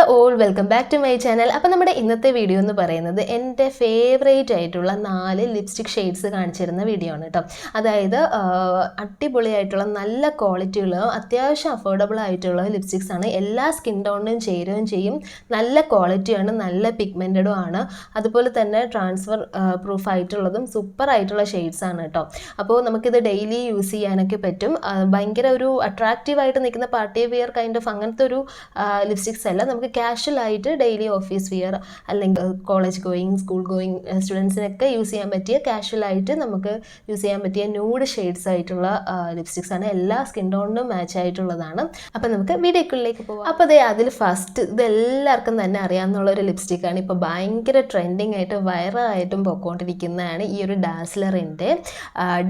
Hello all welcome back to my channel അപ്പോൾ നമ്മുടെ ഇന്നത്തെ വീഡിയോ എന്ന് പറയുന്നത് എന്റെ ഫേവറേറ്റ് ആയിട്ടുള്ള നാല് ലിപ്സ്റ്റിക് ഷെയ്ഡ്സ് കാണിച്ചിരുന്ന വീഡിയോ ആണ് കേട്ടോ അതായത് അടിപൊളിയായിട്ടുള്ള നല്ല ക്വാളിറ്റിയുള്ള അത്യാവശ്യം അഫോർഡബിൾ ആയിട്ടുള്ള ലിപ്സ്റ്റിക്സ് ആണ്. എല്ലാ സ്കിൻ ടോണിനും ചേരുകയും ചെയ്യും. നല്ല ക്വാളിറ്റിയാണ് നല്ല പിഗ്മെന്റഡും ആണ്. അതുപോലെ തന്നെ ട്രാൻസ്ഫർ പ്രൂഫ് ആയിട്ടുള്ളതും സൂപ്പർ ആയിട്ടുള്ള ഷെയ്ഡ്സ് ആണ് കേട്ടോ അപ്പോൾ നമുക്കിത് ഡെയിലി യൂസ് ചെയ്യാനൊക്കെ പറ്റും. ഭയങ്കര ഒരു അട്രാക്റ്റീവ് ആയിട്ട് നിൽക്കുന്ന പാർട്ടി വെയർ കൈൻഡ് ഓഫ് അങ്ങനത്തെ ഒരു ലിപ്സ്റ്റിക്സ് അല്ല. നമുക്ക് കാഷ്വൽ ആയിട്ട് ഡെയിലി ഓഫീസ് വിയർ അല്ലെങ്കിൽ കോളേജ് ഗോയിങ് സ്കൂൾ ഗോയിങ് സ്റ്റുഡൻസിനൊക്കെ യൂസ് ചെയ്യാൻ പറ്റിയ കാഷ്വൽ ആയിട്ട് നമുക്ക് യൂസ് ചെയ്യാൻ പറ്റിയ ന്യൂഡ് ഷെയ്ഡ്സ് ആയിട്ടുള്ള ലിപ്സ്റ്റിക്സ് ആണ്. എല്ലാ സ്കിൻ ടോണിനും മാച്ച് ആയിട്ടുള്ളതാണ്. അപ്പോൾ നമുക്ക് വീഡിയോക്കുള്ളിലേക്ക് പോകാം അപ്പോൾ അതെ അതിൽ ഫസ്റ്റ് ഇത് എല്ലാവർക്കും തന്നെ അറിയാവുന്ന ഒരു ലിപ്സ്റ്റിക് ആണ്. ഇപ്പോൾ ഭയങ്കര ട്രെൻഡിങ് ആയിട്ട് വൈറലായിട്ടും പൊക്കോണ്ടിരിക്കുന്നതാണ് ഈ ഒരു ഡാസ്ലറിന്റെ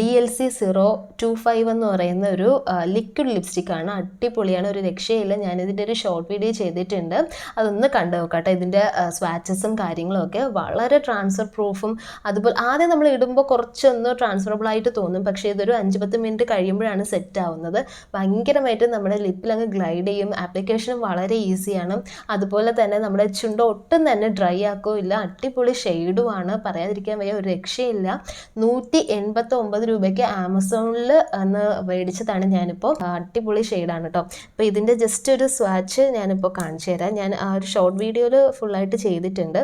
D L C zero two five എന്ന് പറയുന്ന ഒരു ലിക്വിഡ് ലിപ്സ്റ്റിക്കാണ് അടിപൊളിയാണ്. ഒരു രക്ഷയില്ല. ഞാനിതിന്റെ ഒരു ഷോർട്ട് വീഡിയോ ചെയ്തിട്ടുണ്ട്. അതൊന്ന് കണ്ടു നോക്കട്ടെ. ഇതിന്റെ സ്വാച്ചസും കാര്യങ്ങളും ഒക്കെ വളരെ ട്രാൻസ്ഫർ പ്രൂഫും അതുപോലെ ആദ്യം നമ്മൾ ഇടുമ്പോൾ കുറച്ചൊന്ന് ട്രാൻസ്ഫറബിൾ ആയിട്ട് തോന്നും. പക്ഷേ ഇതൊരു അഞ്ച് പത്ത് മിനിറ്റ് കഴിയുമ്പോഴാണ് സെറ്റ് ആവുന്നത്. ഭയങ്കരമായിട്ട് നമ്മുടെ ലിപ്പിൽ അങ്ങ് ഗ്ലൈഡ് ചെയ്യും. ആപ്ലിക്കേഷനും വളരെ ഈസിയാണ് അതുപോലെ തന്നെ നമ്മുടെ ചുണ്ട് ഒട്ടും തന്നെ ഡ്രൈ ആക്കുകയില്ല അടിപൊളി ഷെയ്ഡുമാണ് പറയാതിരിക്കാൻ വയ്യ ഒരു രക്ഷയില്ല. നൂറ്റി എൺപത്തി ഒമ്പത് രൂപയ്ക്ക് ആമസോണിൽ ഒന്ന് മേടിച്ചതാണ് ഞാനിപ്പോൾ അടിപൊളി ഷെയ്ഡാണ് കേട്ടോ അപ്പോൾ ഇതിന്റെ ജസ്റ്റ് ഒരു സ്വാച്ച് ഞാനിപ്പോൾ കാണിച്ചു തരാം. ഞാൻ ആ ഒരു ഷോർട്ട് വീഡിയോയിൽ ഫുള്ളായിട്ട് ചെയ്തിട്ടുണ്ട്.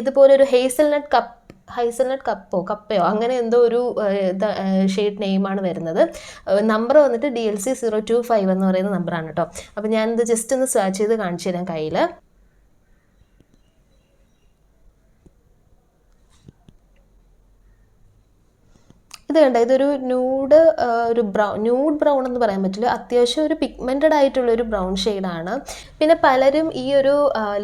ഇതുപോലെ ഒരു ഹേസൽനട്ട് കപ്പ് ഹൈസൽനട്ട് കപ്പോ കപ്പയോ അങ്ങനെ എന്തോ ഒരു ഷെയ്ഡ് നെയിമാണ് വരുന്നത്. നമ്പർ വന്നിട്ട് D L C zero two five എന്ന് പറയുന്ന നമ്പറാണ് കേട്ടോ അപ്പോൾ ഞാനിത് ജസ്റ്റ് ഒന്ന് സെർച്ച് ചെയ്ത് കാണിച്ചു തരാം കയ്യിൽ ഇത് കണ്ട? ഇതൊരു ന്യൂഡ് ഒരു ബ്രൗൺ ന്യൂഡ് ബ്രൗൺ എന്ന് പറയാൻ പറ്റില്ല. അത്യാവശ്യം ഒരു പിഗ്മെന്റഡ് ആയിട്ടുള്ള ഒരു ബ്രൗൺ ഷെയ്ഡാണ് പിന്നെ പലരും ഈ ഒരു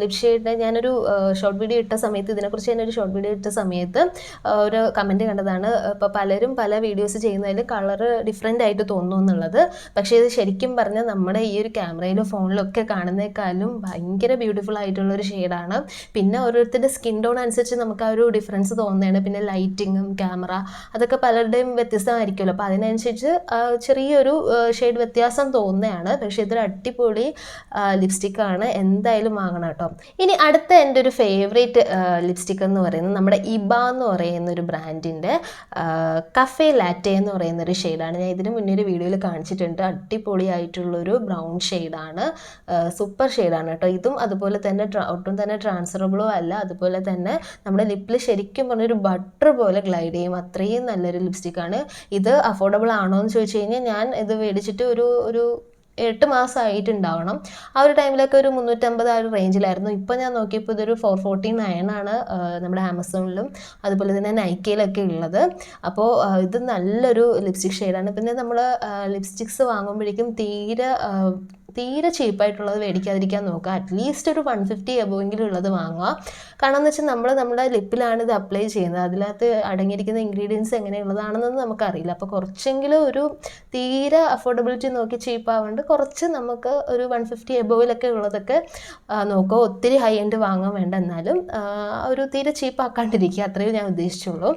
ലിപ് ഷെയ്ഡിനെ ഞാനൊരു ഷോർട്ട് വീഡിയോ ഇട്ട സമയത്ത് ഇതിനെക്കുറിച്ച് ഞാനൊരു ഷോർട്ട് വീഡിയോ ഇട്ട സമയത്ത് ഒരു കമന്റ് കണ്ടതാണ്. ഇപ്പോൾ പലരും പല വീഡിയോസ് ചെയ്യുന്നതിൽ കളർ ഡിഫറെന്റ് ആയിട്ട് തോന്നുന്നു എന്നുള്ളത്. പക്ഷേ ഇത് ശരിക്കും പറഞ്ഞാൽ നമ്മുടെ ഈ ഒരു ക്യാമറയിലും ഫോണിലൊക്കെ കാണുന്നേക്കാളും ഭയങ്കര ബ്യൂട്ടിഫുൾ ആയിട്ടുള്ള ഒരു ഷെയ്ഡാണ് പിന്നെ ഓരോരുത്തരുടെ സ്കിൻ ടോൺ അനുസരിച്ച് നമുക്ക് ആ ഒരു ഡിഫറൻസ് തോന്നുന്നതാണ്. പിന്നെ ലൈറ്റിങ്ങും ക്യാമറ അതൊക്കെ പലരുടെയും വ്യത്യസ്തമായിരിക്കുമല്ലോ. അപ്പോൾ അതിനനുസരിച്ച് ചെറിയൊരു ഷെയ്ഡ് വ്യത്യാസം തോന്നുന്നതാണ്. പക്ഷേ ഇതൊരു അടിപൊളി ലിപ്സ്റ്റിക് ആണ്. എന്തായാലും വാങ്ങണം കേട്ടോ. ഇനി അടുത്ത എന്റെ ഒരു ഫേവറേറ്റ് ലിപ്സ്റ്റിക് എന്ന് പറയുന്നത് നമ്മുടെ ഇബ എന്ന് പറയുന്ന ഒരു ബ്രാൻഡിന്റെ കഫേ ലാറ്റെ എന്ന് പറയുന്ന ഒരു ഷെയ്ഡാണ്. ഞാൻ ഇതിന് മുന്നേ ഒരു വീഡിയോയിൽ കാണിച്ചിട്ടുണ്ട്. അടിപൊളിയായിട്ടുള്ളൊരു ബ്രൗൺ ഷെയ്ഡാണ്. സൂപ്പർ ഷെയ്ഡാണ് കേട്ടോ. ഇതും അതുപോലെ തന്നെ ഒട്ടും തന്നെ ട്രാൻസ്ഫറബിളോ അല്ല. അതുപോലെ തന്നെ നമ്മുടെ ലിപ്പിൽ ശരിക്കും പറഞ്ഞൊരു ബട്ടർ പോലെ ഗ്ലൈഡ് ചെയ്യും. അത്രയും നല്ലൊരു ലിപ്സ്റ്റിക്കാണ് ഇത് അഫോർഡബിൾ ആണോ എന്ന് ചോദിച്ചു കഴിഞ്ഞാൽ ഞാൻ ഇത് മേടിച്ചിട്ട് ഒരു ഒരു എട്ട് മാസം ആയിട്ടുണ്ടാവണം. ആ ഒരു ടൈമിലൊക്കെ ഒരു മുന്നൂറ്റമ്പത് ആ ഒരു റേഞ്ചിലായിരുന്നു ഇപ്പോൾ ഞാൻ നോക്കിയപ്പോൾ ഇതൊരു ഫോർ ഫോർട്ടി നയൻ ആണ് നമ്മുടെ ആമസോണിലും അതുപോലെ തന്നെ നൈക്കയിലൊക്കെ ഉള്ളത്. അപ്പോൾ ഇത് നല്ലൊരു ലിപ്സ്റ്റിക് ഷെയ്ഡാണ് പിന്നെ നമ്മൾ ലിപ്സ്റ്റിക്സ് വാങ്ങുമ്പോഴേക്കും തീരെ തീരെ ചീപ്പായിട്ടുള്ളത് മേടിക്കാതിരിക്കാൻ നോക്കുക. അറ്റ്ലീസ്റ്റ് ഒരു വൺ ഫിഫ്റ്റി എബോവെങ്കിലും ഉള്ളത് വാങ്ങുക. കാരണം എന്ന് വെച്ചാൽ നമ്മൾ നമ്മുടെ ലിപ്പിലാണ് ഇത് അപ്ലൈ ചെയ്യുന്നത്. അതിനകത്ത് അടങ്ങിയിരിക്കുന്ന ഇൻഗ്രീഡിയൻസ് എങ്ങനെയുള്ളതാണെന്നൊന്നും നമുക്കറിയില്ല. അപ്പോൾ കുറച്ചെങ്കിലും ഒരു തീരെ അഫോർഡബിലിറ്റി നോക്കി ചീപ്പാവുകൊണ്ട് കുറച്ച് നമുക്ക് ഒരു വൺ ഫിഫ്റ്റി എബോവിലൊക്കെ ഉള്ളതൊക്കെ നോക്കുക. ഒത്തിരി ഹൈ എൻഡ് വാങ്ങാൻ വേണ്ട. എന്നാലും ഒരു തീരെ ചീപ്പാക്കാണ്ടിരിക്കുക അത്രയും ഞാൻ ഉദ്ദേശിച്ചുള്ളൂ.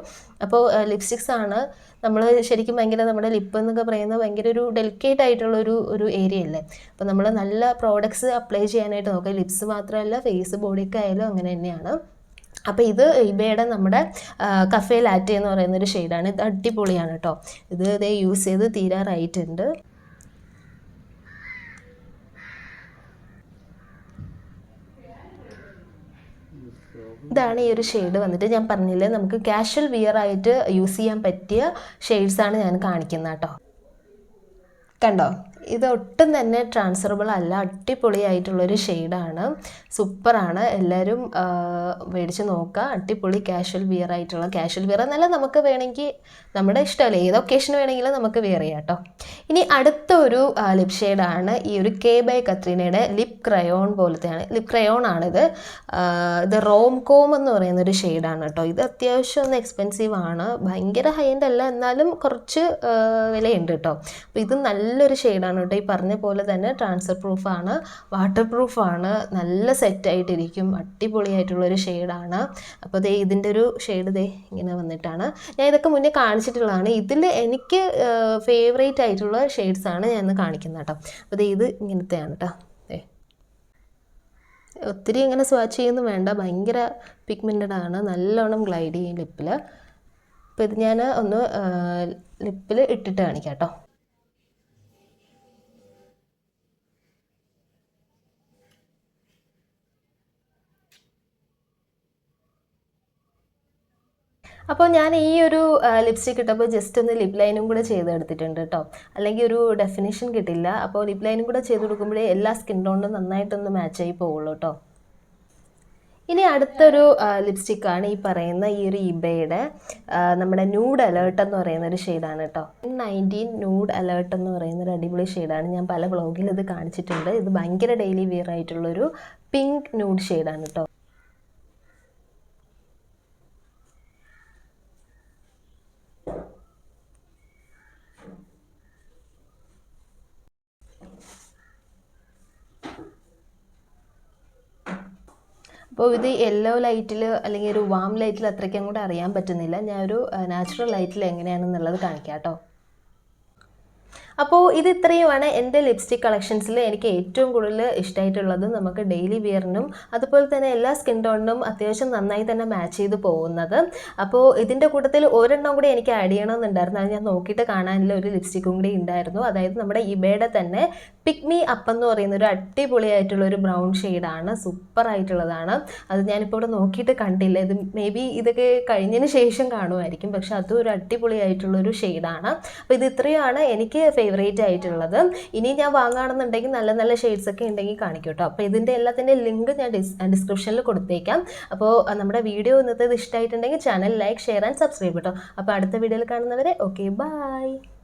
അപ്പോൾ ലിപ്സ്റ്റിക്സ് ആണ് നമ്മൾ ശരിക്കും ഭയങ്കര നമ്മുടെ ലിപ്പ് എന്നൊക്കെ പറയുന്നത് ഭയങ്കര ഒരു ഡെലിക്കേറ്റ് ആയിട്ടുള്ള ഒരു ഒരു ഏരിയ അല്ലേ? അപ്പോൾ നമ്മൾ നല്ല പ്രോഡക്ട്സ് അപ്ലൈ ചെയ്യാനായിട്ട് നോക്കുക. ലിപ്സ് മാത്രമല്ല ഫേസ് ബോഡിയൊക്കെ ആയാലും അങ്ങനെ തന്നെയാണ്. അപ്പോൾ ഇത് ഇബയുടെ നമ്മുടെ കഫേ ലാറ്റെ എന്ന് പറയുന്ന ഒരു ഷെയ്ഡാണ് ഇത് അടിപൊളിയാണ് കേട്ടോ. ഇത് ഇതേ യൂസ് ചെയ്ത് തീരാറായിട്ടുണ്ട്. ഇതാണ് ഈ ഒരു ഷെയ്ഡ് വന്നിട്ട് ഞാൻ പറഞ്ഞില്ലേ നമുക്ക് കാഷ്വൽ വിയർ ആയിട്ട് യൂസ് ചെയ്യാൻ പറ്റിയ ഷെയ്ഡ്സാണ് ഞാൻ കാണിക്കുന്നത് കേട്ടോ. കണ്ടോ? ഇത് ഒട്ടും തന്നെ ട്രാൻസ്ഫറബിൾ അല്ല. അടിപൊളിയായിട്ടുള്ളൊരു ഷെയ്ഡാണ് സൂപ്പറാണ്. എല്ലാവരും മേടിച്ച് നോക്കുക അടിപൊളി കാഷ്വൽ വിയർ ആയിട്ടുള്ള കാഷ്വൽ വിയർ എന്നല്ല നമുക്ക് വേണമെങ്കിൽ നമ്മുടെ ഇഷ്ടമല്ലേ? ഏത് ഒക്കേഷന് വേണമെങ്കിലും നമുക്ക് വിയർ ചെയ്യാം കേട്ടോ ഇനി അടുത്ത ഒരു ലിപ് ഷെയ്ഡാണ് ഈ ഒരു കെ ബൈ കത്രീനയുടെ ലിപ് ക്രയോൺ പോലത്തെയാണ്. ലിപ് ക്രയോൺ ആണിത്. ഇത് റോം കോം എന്ന് പറയുന്ന ഒരു ഷെയ്ഡാണ് കേട്ടോ ഇത് അത്യാവശ്യം ഒന്ന് എക്സ്പെൻസീവ് ആണ്. ഭയങ്കര ഹൈ എൻഡ് അല്ല. എന്നാലും കുറച്ച് വിലയുണ്ട് കേട്ടോ അപ്പോൾ ഇത് നല്ലൊരു ഷെയ്ഡാണ് കേട്ടോ. ഈ പറഞ്ഞ പോലെ തന്നെ ട്രാൻസ്ഫർ പ്രൂഫാണ് വാട്ടർ പ്രൂഫാണ് നല്ല സെറ്റായിട്ടിരിക്കും അടിപൊളിയായിട്ടുള്ളൊരു ഷെയ്ഡാണ് അപ്പോൾ ദേ ഇതിന്റെ ഒരു ഷെയ്ഡ് ദേ ഇങ്ങനെ വന്നിട്ടാണ്. ഞാൻ ഇതൊക്കെ മുന്നേ കാണിച്ചിട്ടുള്ളതാണ്. ഇതിൽ എനിക്ക് ഫേവറേറ്റ് ആയിട്ടുള്ള ഷെയ്ഡ്സാണ് ഞാൻ ഇന്ന് കാണിക്കുന്നത് കേട്ടോ. അപ്പോൾ ഇത് ഇങ്ങനത്തെയാണ് കേട്ടോ. ഒത്തിരി ഇങ്ങനെ സ്വാച്ച് ചെയ്യുന്നു വേണ്ട. ഭയങ്കര പിഗ്മെന്റഡ് ആണ്. നല്ലോണം ഗ്ലൈഡ് ചെയ്യും ലിപ്പിൽ അപ്പോൾ ഇത് ഞാൻ ഒന്ന് ലിപ്പിൽ ഇട്ടിട്ട് കാണിക്കാം കേട്ടോ. അപ്പോൾ ഞാൻ ഈ ഒരു ലിപ്സ്റ്റിക് ഇട്ടപ്പോൾ ജസ്റ്റ് ഒന്ന് ലിപ് ലൈനും കൂടെ ചെയ്തെടുത്തിട്ടുണ്ട് കേട്ടോ അല്ലെങ്കിൽ ഒരു ഡെഫിനേഷൻ കിട്ടില്ല. അപ്പോൾ ലിപ് ലൈനും കൂടെ ചെയ്ത് കൊടുക്കുമ്പോഴേ എല്ലാ സ്കിൻ ടോണിനും നന്നായിട്ടൊന്ന് മാച്ച് ആയി പോവുള്ളൂ കേട്ടോ ഇനി അടുത്തൊരു ലിപ്സ്റ്റിക്കാണ് ഈ പറയുന്ന ഈ ഒരു ഇബയുടെ നമ്മുടെ ന്യൂഡ് അലേർട്ട് എന്ന് പറയുന്ന ഒരു ഷെയ്ഡാണ് കേട്ടോ നയന്റീൻ ന്യൂഡ് അലേർട്ട് എന്ന് പറയുന്ന ഒരു അടിപൊളി ഷെയ്ഡാണ് ഞാൻ പല വ്ളോഗിൽ ഇത് കാണിച്ചിട്ടുണ്ട്. ഇത് ഭയങ്കര ഡെയിലി വിയർ ആയിട്ടുള്ളൊരു പിങ്ക് ന്യൂഡ് ഷെയ്ഡാണ് കേട്ടോ അപ്പോൾ ഇത് യെല്ലോ ലൈറ്റിൽ അല്ലെങ്കിൽ ഒരു വാം ലൈറ്റിൽ അത്രയ്ക്കും കൂടെ അറിയാൻ പറ്റുന്നില്ല. ഞാൻ ഒരു നാച്ചുറൽ ലൈറ്റിൽ എങ്ങനെയാണെന്നുള്ളത് കാണിക്കാം കേട്ടോ. അപ്പോൾ ഇത് ഇത്രയുമാണ് എന്റെ ലിപ്സ്റ്റിക് കളക്ഷൻസിൽ എനിക്ക് ഏറ്റവും കൂടുതൽ ഇഷ്ടമായിട്ടുള്ളത് നമുക്ക് ഡെയിലി വിയറിനും അതുപോലെ തന്നെ എല്ലാ സ്കിൻ ടോണിനും അത്യാവശ്യം നന്നായി തന്നെ മാച്ച് ചെയ്ത് പോകുന്നത്. അപ്പോൾ ഇതിന്റെ കൂട്ടത്തിൽ ഒരെണ്ണം കൂടി എനിക്ക് ആഡ് ചെയ്യണമെന്നുണ്ടായിരുന്നു. അത് ഞാൻ നോക്കിയിട്ട് കാണാനുള്ള ഒരു ലിപ്സ്റ്റിക്കും കൂടി ഉണ്ടായിരുന്നു. അതായത് നമ്മുടെ ഇബയുടെ തന്നെ പിക്മി അപ്പ് എന്ന് പറയുന്ന ഒരു അടിപൊളിയായിട്ടുള്ള ഒരു ബ്രൗൺ ഷെയ്ഡാണ് സൂപ്പർ ആയിട്ടുള്ളതാണ്. അത് ഞാനിപ്പോൾ ഇവിടെ നോക്കിയിട്ട് കണ്ടില്ല. ഇത് മേ ബി ഇതൊക്കെ കഴിഞ്ഞതിന് ശേഷം കാണുമായിരിക്കും. പക്ഷെ അതും ഒരു അടിപൊളിയായിട്ടുള്ളൊരു ഷെയ്ഡാണ് അപ്പോൾ ഇത് ഇത്രയാണ് എനിക്ക് ഫേവറേറ്റ് ആയിട്ടുള്ളത്. ഇനി ഞാൻ വാങ്ങുകയാണെന്നുണ്ടെങ്കിൽ നല്ല നല്ല ഷെയ്ഡ്സ് ഒക്കെ ഉണ്ടെങ്കിൽ കാണിക്കും കേട്ടോ അപ്പോൾ ഇതിന്റെ എല്ലാത്തിന്റെ ലിങ്ക് ഞാൻ ഡിസ് ഡിസ്ക്രിപ്ഷനിൽ കൊടുത്തേക്കാം. അപ്പോൾ നമ്മുടെ വീഡിയോ ഇന്നത്തെ ഇഷ്ടമായിട്ടുണ്ടെങ്കിൽ channel like share and subscribe കേട്ടോ അപ്പോൾ അടുത്ത വീഡിയോയിൽ കാണുന്നവരെ ഓക്കെ ബൈ